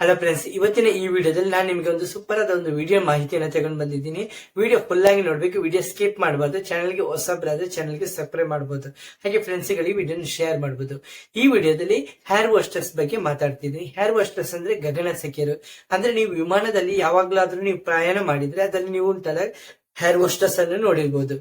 Hello friends ಇವತ್ತಿನ ಈ ವಿಡಿಯೋದಲ್ಲಿ ನಾನು ನಿಮಗೆ ಒಂದು ಸೂಪರ್ ಆದ ಒಂದು ವಿಡಿಯೋ ಮಾಹಿತಿಯನ್ನು ತಗೊಂಡು ಬಂದಿದ್ದೀನಿ. ವಿಡಿಯೋ ಫುಲ್ ಆಗಿ ನೋಡಬೇಕು ವಿಡಿಯೋ ಸ್ಕಿಪ್ ಮಾಡಬಾರ್ದು ಚಾನಲ್ಗೆ ಹೊಸಬ್ರಾದ್ರೆ ಚಾನಲ್ಗೆ ಸಬ್ಸ್ಕ್ರೈಬ್ ಮಾಡಬಹುದು ಹಾಗೆ ಫ್ರೆಂಡ್ಸ್ಗಳಿಗೆ ವಿಡಿಯೋನ ಶೇರ್ ಮಾಡಬಹುದು ಈ ವಿಡಿಯೋದಲ್ಲಿ ಹೇರ್ ವಾಸ್ಟರ್ಸ್ ಬಗ್ಗೆ ಮಾತಾಡ್ತಿದ್ದೀನಿ. ಹೇರ್ ವಾಸ್ಟರ್ಸ್ ಅಂದ್ರೆ ಗಗನ ಸಖಿಯರು. ಅಂದ್ರೆ ನೀವು ವಿಮಾನದಲ್ಲಿ ಯಾವಾಗ್ಲಾದ್ರೂ ನೀವು ಪ್ರಯಾಣ ಮಾಡಿದ್ರೆ, ಅದರಲ್ಲಿ ನೀವು ಒಂಥರ ಹೇರ್ ವಾಸ್ಟರ್ಸ್ ಅನ್ನು ನೋಡಿರ್ಬೋದು.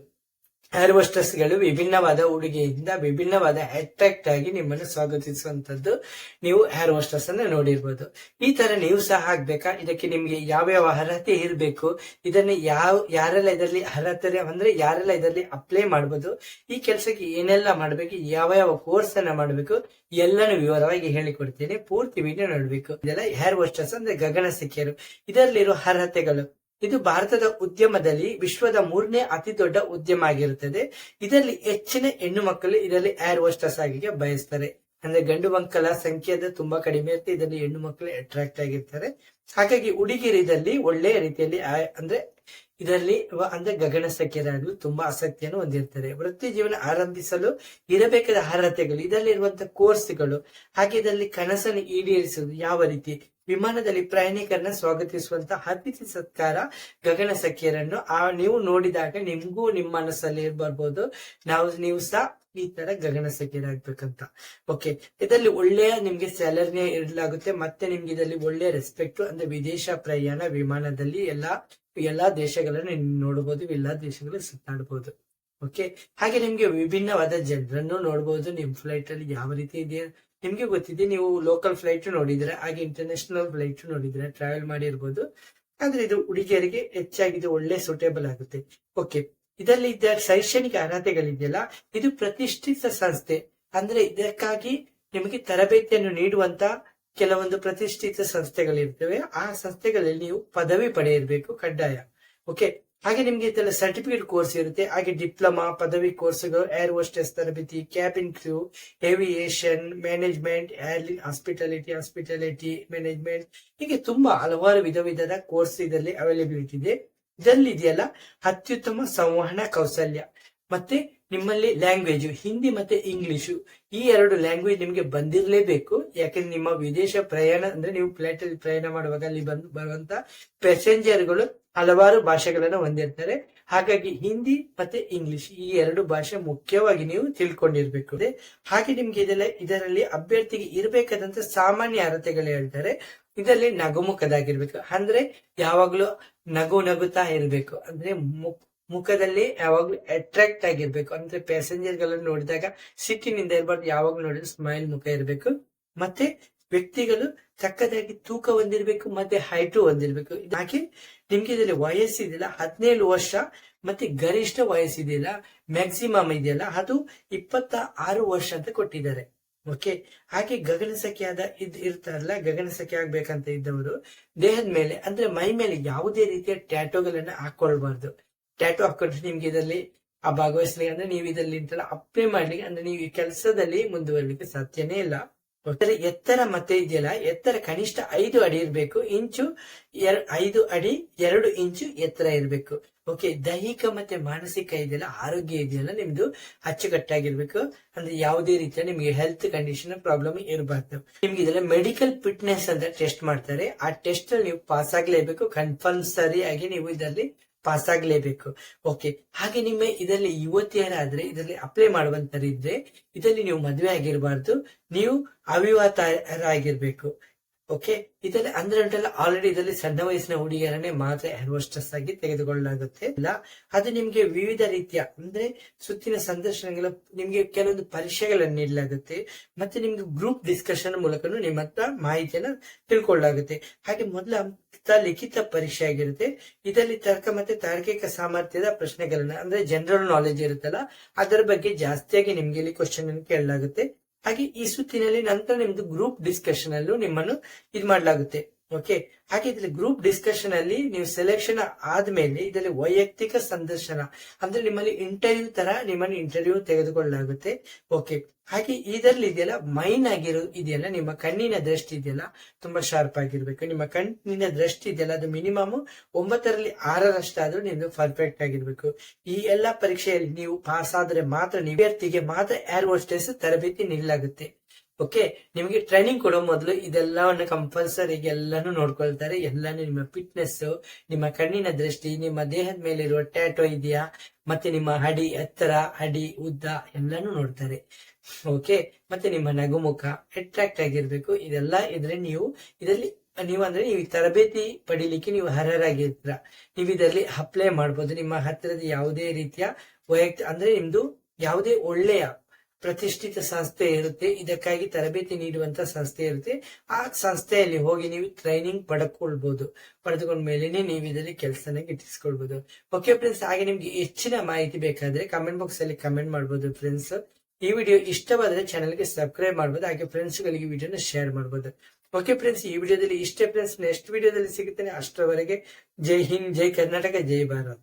ಹೇರ್ಗಳು ವಿಭಿನ್ನವಾದ ಉಡುಗೆಯಿಂದ ವಿಭಿನ್ನವಾದ ಅಟ್ರಾಕ್ಟ್ ಆಗಿ ನಿಮ್ಮನ್ನು ಸ್ವಾಗತಿಸುವಂತದ್ದು ನೀವು ಹೇರ್ ವಾಸ್ಟರ್ಸ್ ಅನ್ನ ನೋಡಿರ್ಬೋದು. ಈ ತರ ನೀವು ಸಹ ಆಗ್ಬೇಕಾ? ಇದಕ್ಕೆ ನಿಮ್ಗೆ ಯಾವ್ಯಾವ ಅರ್ಹತೆ ಇರಬೇಕು? ಇದನ್ನ ಯಾವ, ಯಾರೆಲ್ಲ ಇದರಲ್ಲಿ ಅರ್ಹತೆ ಅಂದ್ರೆ ಯಾರೆಲ್ಲ ಇದರಲ್ಲಿ ಅಪ್ಲೈ ಮಾಡಬಹುದು ಈ ಕೆಲಸಕ್ಕೆ ಏನೆಲ್ಲ ಮಾಡಬೇಕು? ಯಾವ ಯಾವ ಕೋರ್ಸ್ ಅನ್ನ ಮಾಡಬೇಕು? ಎಲ್ಲಾನು ವಿವರವಾಗಿ ಹೇಳಿಕೊಡ್ತೇನೆ. ಪೂರ್ತಿ ವಿಡಿಯೋ ನೋಡ್ಬೇಕು. ಇದೆಲ್ಲ ಹೇರ್ ಅಂದ್ರೆ ಗಗನ ಸಿಕ್ಕಿಯರು ಇದರಲ್ಲಿರೋ ಅರ್ಹತೆಗಳು. ಇದು ಭಾರತದ ಉದ್ಯಮದಲ್ಲಿ ವಿಶ್ವದ ಮೂರನೇ ಅತಿ ದೊಡ್ಡ ಉದ್ಯಮ ಆಗಿರುತ್ತದೆ. ಇದರಲ್ಲಿ ಹೆಚ್ಚಿನ ಹೆಣ್ಣು ಮಕ್ಕಳು ಇದರಲ್ಲಿ ಏರ್ ಹೋಸ್ಟಸ್ ಆಗಿಗೆ ಬಯಸ್ತಾರೆ. ಅಂದ್ರೆ ಗಂಡು ಮಕ್ಕಳ ಸಂಖ್ಯೆ ಅಂದ್ರೆ ತುಂಬಾ ಕಡಿಮೆ ಇರುತ್ತೆ. ಇದರಲ್ಲಿ ಹೆಣ್ಣು ಮಕ್ಕಳು ಅಟ್ರಾಕ್ಟ್ ಆಗಿರ್ತಾರೆ. ಹಾಗಾಗಿ ಹುಡುಗಿರಿದಲ್ಲಿ ಒಳ್ಳೆಯ ರೀತಿಯಲ್ಲಿ ಅಂದ್ರೆ ಇದರಲ್ಲಿ ಅಂದ್ರೆ ಗಗನ ಸಖ್ಯರಾಗಲು ತುಂಬಾ ಆಸಕ್ತಿಯನ್ನು ಹೊಂದಿರ್ತಾರೆ. ವೃತ್ತಿ ಜೀವನ ಆರಂಭಿಸಲು ಇರಬೇಕಾದ ಅರ್ಹತೆಗಳು ಇದರಲ್ಲಿರುವಂತಹ ಕೋರ್ಸ್ಗಳು ಹಾಗೆ ಇದರಲ್ಲಿ ಕನಸನ್ನು ಈಡೇರಿಸುವುದು ಯಾವ ರೀತಿ ವಿಮಾನದಲ್ಲಿ ಪ್ರಯಾಣಿಕರನ್ನ ಸ್ವಾಗತಿಸುವಂತ ಅತಿಥಿ ಸತ್ಕಾರ ಗಗನ ಸಖಿಯರನ್ನು ಆ ನೀವು ನೋಡಿದಾಗ ನಿಮ್ಗೂ ನಿಮ್ಮ ಮನಸ್ಸಲ್ಲಿ ಬರ್ಬೋದು. ನಾವು, ನೀವು ಸಹ ಈ ತರ ಗಗನ ಸಖಿಯರಾಗ್ಬೇಕಂತ. ಓಕೆ ಇದರಲ್ಲಿ ಒಳ್ಳೆಯ ನಿಮ್ಗೆ ಸ್ಯಾಲರಿನೇ ಇರಲಾಗುತ್ತೆ. ಮತ್ತೆ ನಿಮ್ಗೆ ಇದರಲ್ಲಿ ಒಳ್ಳೆಯ ರೆಸ್ಪೆಕ್ಟ್ ಅಂದ್ರೆ ವಿದೇಶ ಪ್ರಯಾಣ ವಿಮಾನದಲ್ಲಿ ಎಲ್ಲಾ ಎಲ್ಲಾ ದೇಶಗಳನ್ನ ನೋಡಬಹುದು ಎಲ್ಲಾ ದೇಶಗಳು ಸುತ್ತಾಡಬಹುದು ಓಕೆ ಹಾಗೆ ನಿಮ್ಗೆ ವಿಭಿನ್ನವಾದ ಜನರನ್ನು ನೋಡಬಹುದು ನಿಮ್ ಫ್ಲೈಟ್ ಅಲ್ಲಿ ಯಾವ ರೀತಿ ಇದೆ? ನಿಮ್ಗೆ ಗೊತ್ತಿದೆ, ನೀವು ಲೋಕಲ್ ಫ್ಲೈಟ್ ನೋಡಿದ್ರೆ, ಹಾಗೆ ಇಂಟರ್ನ್ಯಾಷನಲ್ ಫ್ಲೈಟ್ ನೋಡಿದ್ರೆ ಟ್ರಾವೆಲ್ ಮಾಡಿರ್ಬೋದು. ಆದ್ರೆ ಇದು ಹುಡುಗಿಯರಿಗೆ ಹೆಚ್ಚಾಗಿ ಇದು ಒಳ್ಳೆ ಸೂಟೇಬಲ್ ಆಗುತ್ತೆ. ಓಕೆ ಇದರಲ್ಲಿ ಇದ್ದ ಶೈಕ್ಷಣಿಕ ಅರ್ಹತೆಗಳಿದೆಯಲ್ಲ, ಇದು ಪ್ರತಿಷ್ಠಿತ ಸಂಸ್ಥೆ. ಅಂದ್ರೆ ಇದಕ್ಕಾಗಿ ನಿಮಗೆ ತರಬೇತಿಯನ್ನು ನೀಡುವಂತ ಕೆಲವೊಂದು ಪ್ರತಿಷ್ಠಿತ ಸಂಸ್ಥೆಗಳಿರ್ತವೆ. ಆ ಸಂಸ್ಥೆಗಳಲ್ಲಿ ನೀವು ಪದವಿ ಪಡೆಯಿರಬೇಕು ಕಡ್ಡಾಯ. ಓಕೆ ಹಾಗೆ ನಿಮ್ಗೆ ಇದೆಲ್ಲ ಸರ್ಟಿಫಿಕೇಟ್ ಕೋರ್ಸ್ ಇರುತ್ತೆ. ಹಾಗೆ ಡಿಪ್ಲೊಮಾ ಪದವಿ ಕೋರ್ಸ್ಗಳು ಏರ್ ಹೋಸ್ಟೆಸ್ ತರಬೇತಿ cabin crew aviation management airline hospitality hospitality management ಹೀಗೆ ತುಂಬಾ ಹಲವಾರು ವಿಧ ವಿಧದ ಕೋರ್ಸ್ ಇದರಲ್ಲಿ ಅವೈಲೇಬಿಲಿಟಿ ಇದೆ. ಇದರಲ್ಲಿ ಇದೆಯಲ್ಲ, ಅತ್ಯುತ್ತಮ ಸಂವಹನ ಕೌಶಲ್ಯ. ಮತ್ತೆ ನಿಮ್ಮಲ್ಲಿ ಲ್ಯಾಂಗ್ವೇಜ್ ಹಿಂದಿ ಮತ್ತೆ ಇಂಗ್ಲಿಷು ಈ ಎರಡು ಲ್ಯಾಂಗ್ವೇಜ್ ನಿಮಗೆ ಬಂದಿರಲೇಬೇಕು. ಯಾಕಂದ್ರೆ ನಿಮ್ಮ ವಿದೇಶ ಪ್ರಯಾಣ ಅಂದ್ರೆ ನೀವು ಫ್ಲೈಟ್ ಅಲ್ಲಿ ಪ್ರಯಾಣ ಮಾಡುವಾಗ ಅಲ್ಲಿ ಬಂದು ಬರುವಂತ ಪ್ಯಾಸೆಂಜರ್ಗಳು ಹಲವಾರು ಭಾಷೆಗಳನ್ನ ಹೊಂದಿರ್ತಾರೆ. ಹಾಗಾಗಿ ಹಿಂದಿ ಮತ್ತೆ ಇಂಗ್ಲಿಷ್ ಈ ಎರಡು ಭಾಷೆ ಮುಖ್ಯವಾಗಿ ನೀವು ತಿಳ್ಕೊಂಡಿರ್ಬೇಕು. ಹಾಗೆ ನಿಮ್ಗೆ ಇದೆಲ್ಲ ಇದರಲ್ಲಿ ಅಭ್ಯರ್ಥಿಗೆ ಇರಬೇಕಾದಂತ ಸಾಮಾನ್ಯ ಅರ್ಹತೆಗಳು ಹೇಳ್ತಾರೆ. ಇದರಲ್ಲಿ ನಗುಮುಖದಾಗಿರ್ಬೇಕು. ಅಂದ್ರೆ ಯಾವಾಗ್ಲೂ ನಗು ನಗುತ್ತಾ ಇರ್ಬೇಕು. ಅಂದ್ರೆ ಮುಖದಲ್ಲಿ ಯಾವಾಗ್ಲೂ ಅಟ್ರಾಕ್ಟ್ ಆಗಿರ್ಬೇಕು. ಅಂದ್ರೆ ಪ್ಯಾಸೆಂಜರ್ ಗಳನ್ನ ನೋಡಿದಾಗ ಸಿಟ್ಟಿನಿಂದ ಇರ್ಬಾರ್ದು. ಯಾವಾಗ್ಲೂ ನೋಡಿದ್ರೆ ಸ್ಮೈಲ್ ಮುಖ ಇರಬೇಕು. ಮತ್ತೆ ವ್ಯಕ್ತಿಗಳು ಚಕ್ಕದಾಗಿ ತೂಕ ಹೊಂದಿರ್ಬೇಕು ಮತ್ತೆ ಹೈಟು ಹೊಂದಿರ್ಬೇಕು. ಹಾಗೆ ನಿಮ್ಗೆ ಇದರಲ್ಲಿ ವಯಸ್ಸಿದೆಯಲ್ಲ ಹದಿನೇಳು ವರ್ಷ ಮತ್ತೆ ಗರಿಷ್ಠ ವಯಸ್ಸಿದೆಯಲ್ಲ ಮ್ಯಾಕ್ಸಿಮಮ್ ಇದೆಯಲ್ಲ, ಅದು ಇಪ್ಪತ್ತ ಆರು ವರ್ಷ ಅಂತ ಕೊಟ್ಟಿದ್ದಾರೆ. ಓಕೆ ಹಾಗೆ ಗಗನ ಸಖಿಯಾದ ಇದ್ ಇರ್ತಾರಲ್ಲ ಗಗನ ಆಗ್ಬೇಕಂತ ಇದ್ದವರು, ದೇಹದ ಮೇಲೆ, ಅಂದ್ರೆ ಮೈ ಮೇಲೆ ಯಾವುದೇ ರೀತಿಯ ಟ್ಯಾಟೋಗಳನ್ನ ಹಾಕೊಳ್ಬಾರ್ದು. ಟ್ಯಾಟೋ ಹಾಕೊಂಡ್ರೆ ನಿಮ್ಗೆ ಇದರಲ್ಲಿ ಆ ಭಾಗವಹಿಸ್ಲಿಕ್ಕೆ ಅಂದ್ರೆ ನೀವು ಇದರಲ್ಲಿ ಅಪ್ಲೈ ಮಾಡ್ಲಿಕ್ಕೆ, ಅಂದ್ರೆ ನೀವು ಈ ಕೆಲಸದಲ್ಲಿ ಮುಂದುವರಲಿಕ್ಕೆ ಸಾಧ್ಯನೇ ಇಲ್ಲ. ಎತ್ತರ ಮತ್ತೆ ಇದೆಯಲ್ಲ, ಎತ್ತರ ಕನಿಷ್ಠ ಐದು ಅಡಿ ಇರಬೇಕು, ಇಂಚು ಐದು ಅಡಿ, ಎರಡು ಇಂಚು ಎತ್ತರ ಇರಬೇಕು. ಓಕೆ ದೈಹಿಕ ಮತ್ತೆ ಮಾನಸಿಕ ಇದೆಯಲ್ಲ, ಆರೋಗ್ಯ ಇದೆಯಲ್ಲ ನಿಮ್ದು ಅಚ್ಚುಕಟ್ಟಾಗಿರ್ಬೇಕು. ಅಂದ್ರೆ ಯಾವುದೇ ರೀತಿಯ ನಿಮ್ಗೆ ಹೆಲ್ತ್ ಕಂಡೀಷನ್ ಪ್ರಾಬ್ಲಮ್ ಇರಬಾರ್ದು. ನಿಮ್ಗೆ ಇದೆಲ್ಲ ಮೆಡಿಕಲ್ ಫಿಟ್ನೆಸ್ ಅಂತ ಟೆಸ್ಟ್ ಮಾಡ್ತಾರೆ. ಆ ಟೆಸ್ಟ್ ಅಲ್ಲಿ ನೀವು ಪಾಸ್ ಆಗ್ಲೇಬೇಕು ಕನ್ಫಲ್ಸರಿ ಆಗಿ ನೀವು ಇದರಲ್ಲಿ ಪಾಸ್ ಆಗ್ಲೇಬೇಕು. ಓಕೆ ಹಾಗೆ ನಿಮ್ಮ ಇದರಲ್ಲಿ ಯುವತಿಯರಾದ್ರೆ ಇದರಲ್ಲಿ ಅಪ್ಲೈ ಮಾಡುವಂತರಿದ್ರೆ, ಇದರಲ್ಲಿ ನೀವು ಮದುವೆ ಆಗಿರಬಾರ್ದು. ನೀವು ಅವಿವಾಹಿತರಾಗಿರ್ಬೇಕು. ಓಕೆ ಇದರಲ್ಲಿ ಅಂದ್ರೆ ಉಂಟಲ್ಲ ಆಲ್ರೆಡಿ ಇದರಲ್ಲಿ ಸಣ್ಣ ವಯಸ್ಸಿನ ಹುಡುಗಿಯರನ್ನೇ ಮಾತ್ರ ಹೇರ್ ಆಗಿ ತೆಗೆದುಕೊಳ್ಳಲಾಗುತ್ತೆ. ಇಲ್ಲ, ಅದು ನಿಮ್ಗೆ ವಿವಿಧ ರೀತಿಯ, ಅಂದ್ರೆ ಸುತ್ತಿನ ಸಂದರ್ಶನಗಳ, ನಿಮ್ಗೆ ಕೆಲವೊಂದು ಪರೀಕ್ಷೆಗಳನ್ನು ನೀಡಲಾಗುತ್ತೆ. ಮತ್ತೆ ನಿಮ್ಗೆ ಗ್ರೂಪ್ ಡಿಸ್ಕಷನ್ ಮೂಲಕ ನಿಮ್ಮ ಹತ್ರ ಮಾಹಿತಿಯನ್ನ ತಿಳ್ಕೊಳ್ಳಲಾಗುತ್ತೆ. ಹಾಗೆ ಮೊದಲ ಲಿಖಿತ ಪರೀಕ್ಷೆ ಆಗಿರುತ್ತೆ. ಇದರಲ್ಲಿ ತರ್ಕ ಮತ್ತೆ ತಾರ್ಕಿಕ ಸಾಮರ್ಥ್ಯದ ಪ್ರಶ್ನೆಗಳನ್ನ, ಅಂದ್ರೆ ಜನರಲ್ ನಾಲೆಜ್ ಇರುತ್ತಲ್ಲ, ಅದರ ಬಗ್ಗೆ ಜಾಸ್ತಿಯಾಗಿ ನಿಮ್ಗೆ ಇಲ್ಲಿ ಕ್ವಶನ್ ಕೇಳಲಾಗುತ್ತೆ. ಹಾಗೆ ಈ ಸುತ್ತಿನಲ್ಲಿ ನಂತರ ನಿಮ್ದು ಗ್ರೂಪ್ ಡಿಸ್ಕಷನ್ ಅಲ್ಲೂ ನಿಮ್ಮನ್ನು ಇದು ಮಾಡಲಾಗುತ್ತೆ. ಓಕೆ ಹಾಗೆ ಇದ್ರಲ್ಲಿ ಗ್ರೂಪ್ ಡಿಸ್ಕಷನ್ ಅಲ್ಲಿ ನೀವು ಸೆಲೆಕ್ಷನ್ ಆದ್ಮೇಲೆ ಇದರಲ್ಲಿ ವೈಯಕ್ತಿಕ ಸಂದರ್ಶನ, ಅಂದ್ರೆ ನಿಮ್ಮಲ್ಲಿ ಇಂಟರ್ವ್ಯೂ ತರ ನಿಮ್ಮನ್ನು ಇಂಟರ್ವ್ಯೂ ತೆಗೆದುಕೊಳ್ಳಲಾಗುತ್ತೆ. ಓಕೆ ಹಾಗೆ ಇದರಲ್ಲಿ ಇದೆಯಲ್ಲ, ಮೈನ್ ಆಗಿರೋ ಇದೆಯಲ್ಲ, ನಿಮ್ಮ ಕಣ್ಣಿನ ದೃಷ್ಟಿ ಇದೆಯಲ್ಲ, ತುಂಬಾ ಶಾರ್ಪ್ ಆಗಿರ್ಬೇಕು. ನಿಮ್ಮ ಕಣ್ಣಿನ ದೃಷ್ಟಿ ಇದೆಯಲ್ಲ, ಅದು ಮಿನಿಮಮ್ ಒಂಬತ್ತರಲ್ಲಿ ಆರರಷ್ಟಾದ್ರೂ ನಿಮ್ದು ಪರ್ಫೆಕ್ಟ್ ಆಗಿರ್ಬೇಕು. ಈ ಎಲ್ಲಾ ಪರೀಕ್ಷೆಯಲ್ಲಿ ನೀವು ಪಾಸ್ ಆದ್ರೆ ಮಾತ್ರ ನೀವು ಅಭ್ಯರ್ಥಿಗೆ ಮಾತ್ರ ಏರ್ ಹೋಸ್ಟೆಸ್ ತರಬೇತಿ ನೀಡಲಾಗುತ್ತೆ. ಓಕೆ ನಿಮಗೆ ಟ್ರೈನಿಂಗ್ ಕೊಡೋ ಮೊದಲು ಇದೆಲ್ಲವನ್ನು ಕಂಪಲ್ಸರಿ ಎಲ್ಲಾನು ನೋಡ್ಕೊಳ್ತಾರೆ. ಎಲ್ಲಾನು ನಿಮ್ಮ ಫಿಟ್ನೆಸ್ ನಿಮ್ಮ ಕಣ್ಣಿನ ದೃಷ್ಟಿ, ನಿಮ್ಮ ದೇಹದ ಮೇಲಿರುವ ಟ್ಯಾಟೋ ಇದೆಯಾ? ಮತ್ತೆ ನಿಮ್ಮ ಹಡಿ, ಎತ್ತರ, ಹಡಿ, ಉದ್ದ ಎಲ್ಲಾನು ನೋಡ್ತಾರೆ. ಓಕೆ ಮತ್ತೆ ನಿಮ್ಮ ನಗುಮುಖ ಅಟ್ರಾಕ್ಟ್ ಆಗಿರ್ಬೇಕು. ಇದೆಲ್ಲ ಇದ್ರೆ ನೀವು ಇದರಲ್ಲಿ, ನೀವು ಅಂದ್ರೆ ನೀವು ತರಬೇತಿ ಪಡಿಲಿಕ್ಕೆ ನೀವು ಅರ್ಹರಾಗಿರ್ತೀರ. ನೀವು ಇದರಲ್ಲಿ ಅಪ್ಲೈ ಮಾಡ್ಬೋದು. ನಿಮ್ಮ ಹತ್ತಿರದ ಯಾವುದೇ ರೀತಿಯ ವೈಯಕ್ತಿಕ ಅಂದ್ರೆ ನಿಮ್ದು ಯಾವುದೇ ಒಳ್ಳೆಯ ಪ್ರತಿಷ್ಠಿತ ಸಂಸ್ಥೆ ಇರುತ್ತೆ. ಇದಕ್ಕಾಗಿ ತರಬೇತಿ ನೀಡುವಂತ ಸಂಸ್ಥೆ ಇರುತ್ತೆ. ಆ ಸಂಸ್ಥೆಯಲ್ಲಿ ಹೋಗಿ ನೀವು ಟ್ರೈನಿಂಗ್ ಪಡ್ಕೊಳ್ಬಹುದು ಪಡೆದುಕೊಂಡ ಮೇಲೆನೆ ನೀವು ಇದರಲ್ಲಿ ಕೆಲಸನ ಗಿಟ್ಟಿಸ್ಕೊಳ್ಬಹುದು ಓಕೆ ಫ್ರೆಂಡ್ಸ್ ಹಾಗೆ ನಿಮ್ಗೆ ಹೆಚ್ಚಿನ ಮಾಹಿತಿ ಬೇಕಾದ್ರೆ ಕಮೆಂಟ್ ಬಾಕ್ಸ್ ಅಲ್ಲಿ ಕಮೆಂಟ್ ಮಾಡಬಹುದು ಫ್ರೆಂಡ್ಸ್ ಈ ವಿಡಿಯೋ ಇಷ್ಟವಾದ್ರೆ ಚಾನಲ್ಗೆ ಸಬ್ಸ್ಕ್ರೈಬ್ ಮಾಡಬಹುದು ಹಾಗೆ ಫ್ರೆಂಡ್ಸ್ ಗಳಿಗೆ ವಿಡಿಯೋನ ಶೇರ್ ಮಾಡಬಹುದು ಓಕೆ ಫ್ರೆಂಡ್ಸ್ ಈ ವಿಡಿಯೋದಲ್ಲಿ ಇಷ್ಟೇ ಫ್ರೆಂಡ್ಸ್ ನೆಕ್ಸ್ಟ್ ವಿಡಿಯೋದಲ್ಲಿ ಸಿಗುತ್ತೇನೆ. ಅಷ್ಟರವರೆಗೆ ಜೈ ಹಿಂದ್, ಜೈ ಕರ್ನಾಟಕ, ಜೈ ಭಾರತ್.